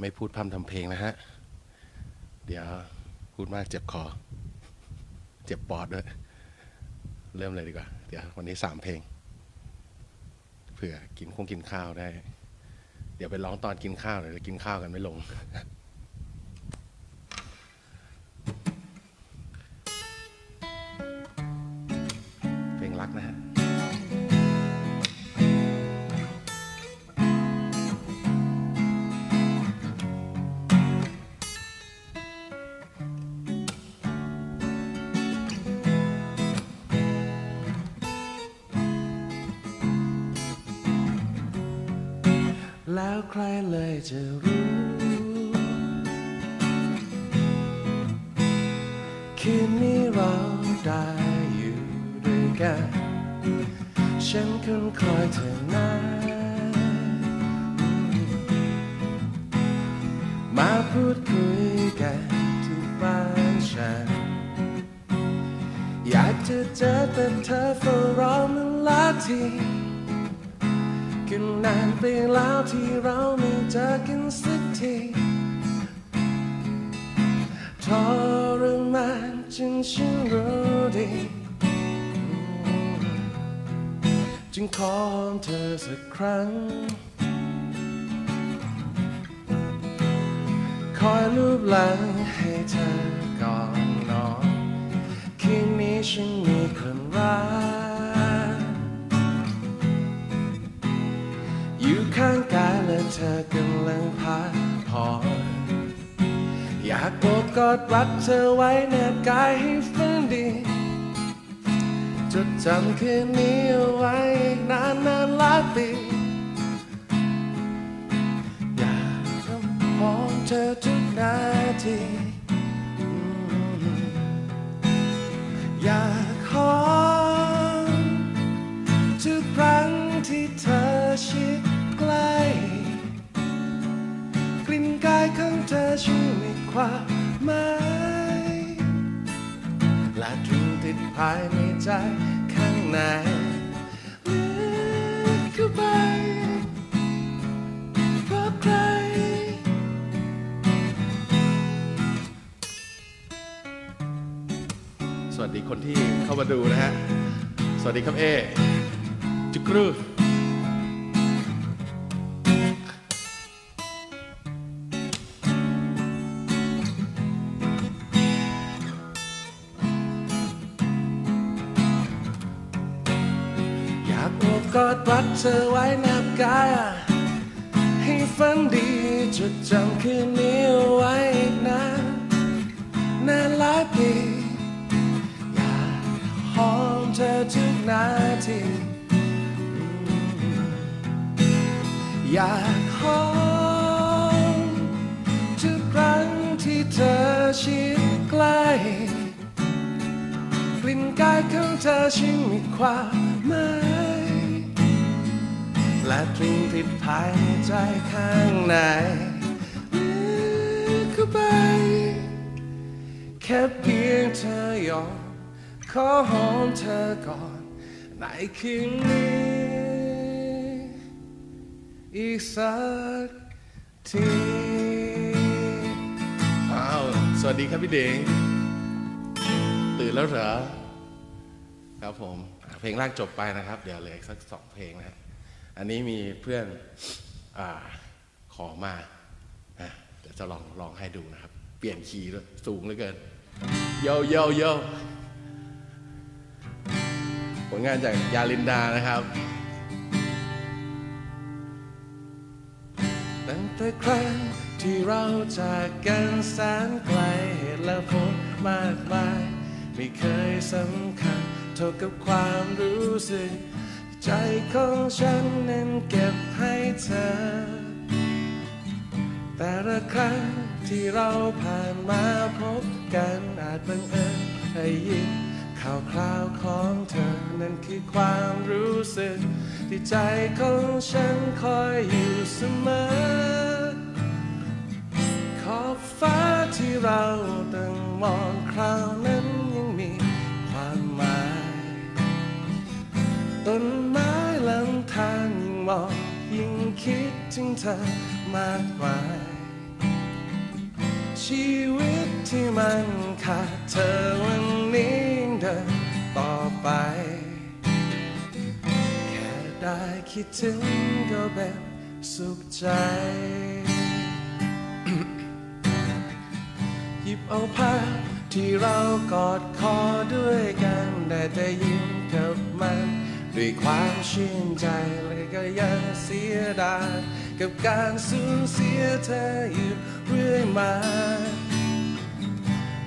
ไม่พูดพร่ำทำเพลงนะฮะ เดี๋ยวพูดมากเจ็บคอ เจ็บปอดด้วย เริ่มเลยดีกว่า เดี๋ยววันนี้สามเพลง เผื่อกินคงกินข้าวได้ เดี๋ยวไปร้องตอนกินข้าวเลยกินข้าวกันไม่ลงเพลงรักนะฮะ แล้วใครเลยจะรู้ คืนนี้เราได้อยู่ด้วยกัน ฉันคนคอยเธอนะมาพูดคุยกันที่บ้านฉัน อยากจะเจอแต่เธอเฝ้ารอมันละที นานไปแล้วที่เราไม่เจอกันสักทีทรมานจนฉันรู้ดีจึงขอเธอสักครั้ง คอยรูปหลังให้เธอก่อนนอนคืนนี้ฉันมีคนรัก เธอกำลังพักผ่อนอยากโอบกอดรักเธอไว้แนบกายให้ฝันดี จดจำคืนนี้เอาไว้อีกนานนานหลายปีอยากจะมองเธอทุกนาที ความหมายและตรึงติดภายในใจข้างในลึกเข้าไปเพราะใครสวัสดีคนที่เข้ามาดูนะฮะ สวัสดีครับเอจุกรู อไว้แนบกายให้ฝันดีจดจำคืนนี้ไว้อีกนานนานหลายปีอยากหอมเธอทุกนาทีอยากหอมทุกครั้งที่เธอชิดใกล้กลิ่นกายของเธอช่างมีความหมาย และตรึงติดภายในใจข้างในกเข้าไป แค่เพียงเธอยอมขอหอมเธอก่อน ในคืนนี้ อีกสักทีอ้าว สวัสดีครับพี่เดงตื่นแล้วเหรอ ครับผม เพลงแรกจบไปนะครับ เดี๋ยวเหลืออีกสักสองเพลงนะฮะ อันนี้มีเพื่อนอขอมาอะเดี๋ยวจะลองลองให้ดูนะครับ เปลี่ยนคีย์ด้วยสูงเหลือเกินโยโยโยผลงานจากยาลินดานะครับ ตั้งแต่ครั้งที่เราจากกันแสนไกลเหตุและผลมากมาย ไม่เคยสำคัญเท่ากับความรู้สึก ใจของฉันนั้นเก็บให้เธอ แต่ละครั้งที่เราผ่านมาพบกันอาจบังเอิญได้ยินข่าวคราวของเธอนั่นคือความรู้สึก ที่ใจของฉันคอยอยู่เสมอ ขอบฟ้าที่เราตั้งมองคราวนั้น ต้นไม้ลำธารยิ่งมองยิ่งคิดถึงเธอมากมาย ชีวิตที่มันขาดเธอวันนี้ยังเดินต่อไป แค่ได้คิดถึงก็แบบสุขใจ หยิบเอาภาพที่เรากอดคอด้วยกัน ได้แต่ยิ้มกับมัน ด้วยความชื่นใจและก็ยังเสียดายกับการสูญเสียเธออยู่เรื่อยมา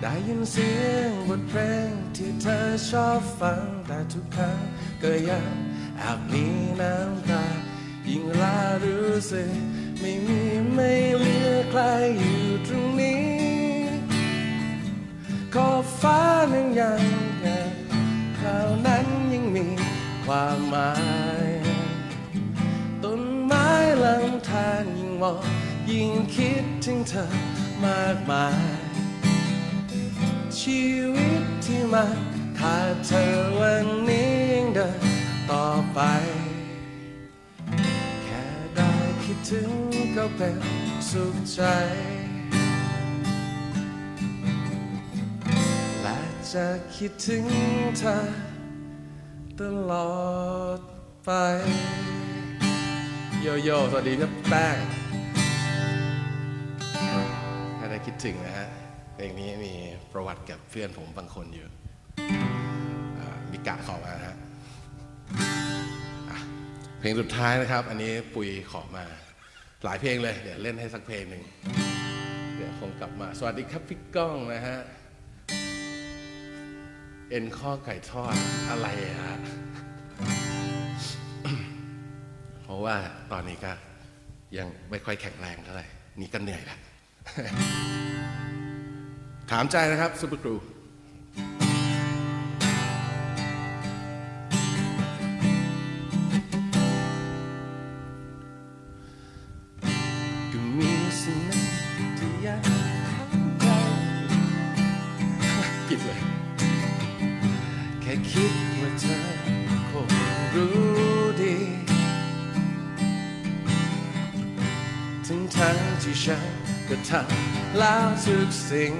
ได้ยินเสียงบทเพลงที่เธอชอบฟังแต่ทุกครั้งก็ยังแอบมีน้ำตา ยิ่งลารู้สึกไม่มีไม่เหลือใครอยู่ตรงนี้ขอบฟ้านั้นยังใหญ่คราวนั้น ความหมาย ต้นไม้ลำธารยิ่งมองยิ่งคิดถึงเธอมากมาย ชีวิตที่มันขาดเธอวันนี้ยังเดินต่อไป แค่ได้คิดถึงก็เป็นสุขใจ และจะคิดถึงเธอ ตลอดไป โยโย่สวัสดีพี่แป้งถ้าได้คิดถึงนะฮะเพลงนี้มีประวัติกับเพื่อนผมบางคนอยู่มิกะขอมาฮะะเพลงสุดท้ายนะครับ อันนี้ปุยขอมา หลายเพลงเลย เดี๋ยวเล่นให้สักเพลงหนึ่ง เดี๋ยวคงกลับมา สวัสดีครับพี่ก้องนะฮะ เอ็นข้อไก่ทอดอะไรอะฮะเพราะว่าตอนนี้ก็ยังไม่ค่อยแข็งแรงเท่าไหร่ นี่ก็เหนื่อยแล้วถามใจนะครับซุปเปอร์ครูางที่ฉันก็ทำแล้วทุกสิ่ง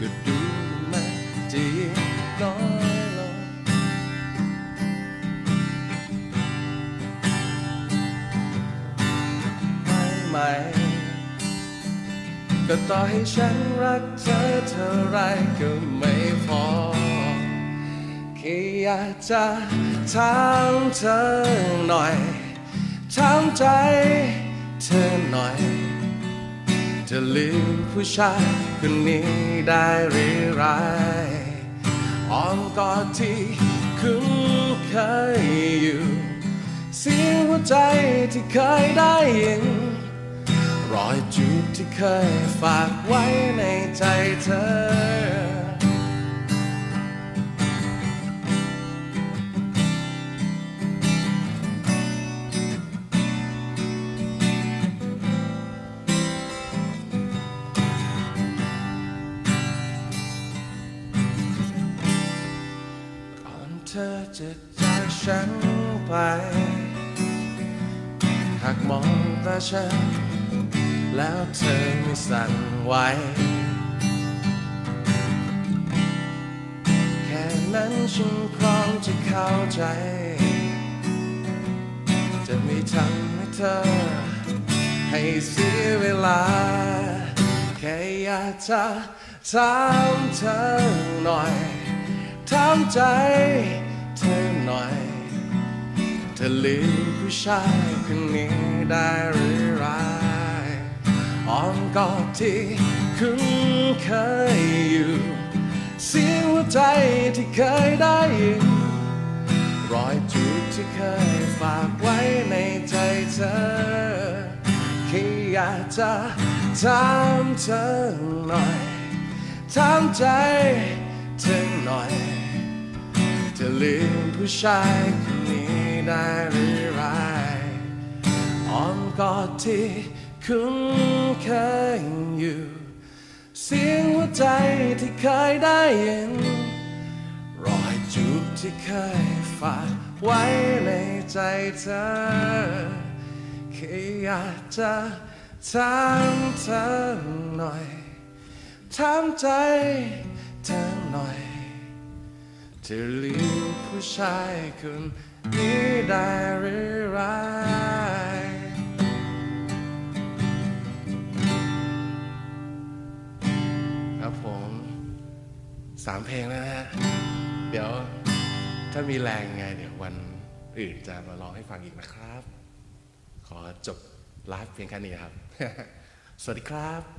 ก็ดูมันจะยิ่งน้อยลงไม่ไหม ก็ต่อให้ฉันรักเธอเท่าไรก็ไม่พอแค่อยากจะถามเธอหน่อย ถามใจเธอหน่อย จะลืมผู้ชายคนนี้ได้หรือไรอ้อมกอดที่คุ้นเคยอยู่ เสียงหัวใจที่เคยได้ยิน รอยจูบที่เคยฝากไว้ในใจเธอ เธอจะจากฉันไป หากมองตาฉัน แล้วเธอไม่สั่นไหว แค่นั้นฉันพร้อมจะเข้าใจ จะไม่ทำให้เธอ ให้เสียเวลา แค่อยากจะถามเธอหน่อย ถามใจเธอหน่อย เธอลืมผู้ชายคนนี้ได้หรือไรอ้อมกอดที่คุ้นเคยอยู่ เสียงหัวใจที่เคยได้ยินรอยจูบที่เคยฝากไว้ในใจเธอแค่อยากจะถามเธอหน่อยถามใจ เธอหน่อย จะลืมผู้ชายคนนี้ได้หรือไรอ้อมกอดที่คุ้นเคยอยู่ เสียงหัวใจที่เคยได้ยิน รอยจูบที่เคยฝากไว้ในใจเธอแค่อยากจะถามเธอหน่อยถามใจเธอ จะลืมผู้ชายคนนี้ได้หรือไรครับผมสามเพลงแล้วนะฮะ เดี๋ยวถ้ามีแรงไงเดี๋ยววันอื่นจะมาร้องให้ฟังอีกนะครับ ขอจบไลฟ์เพียงแค่นี้ครับ สวัสดีครับ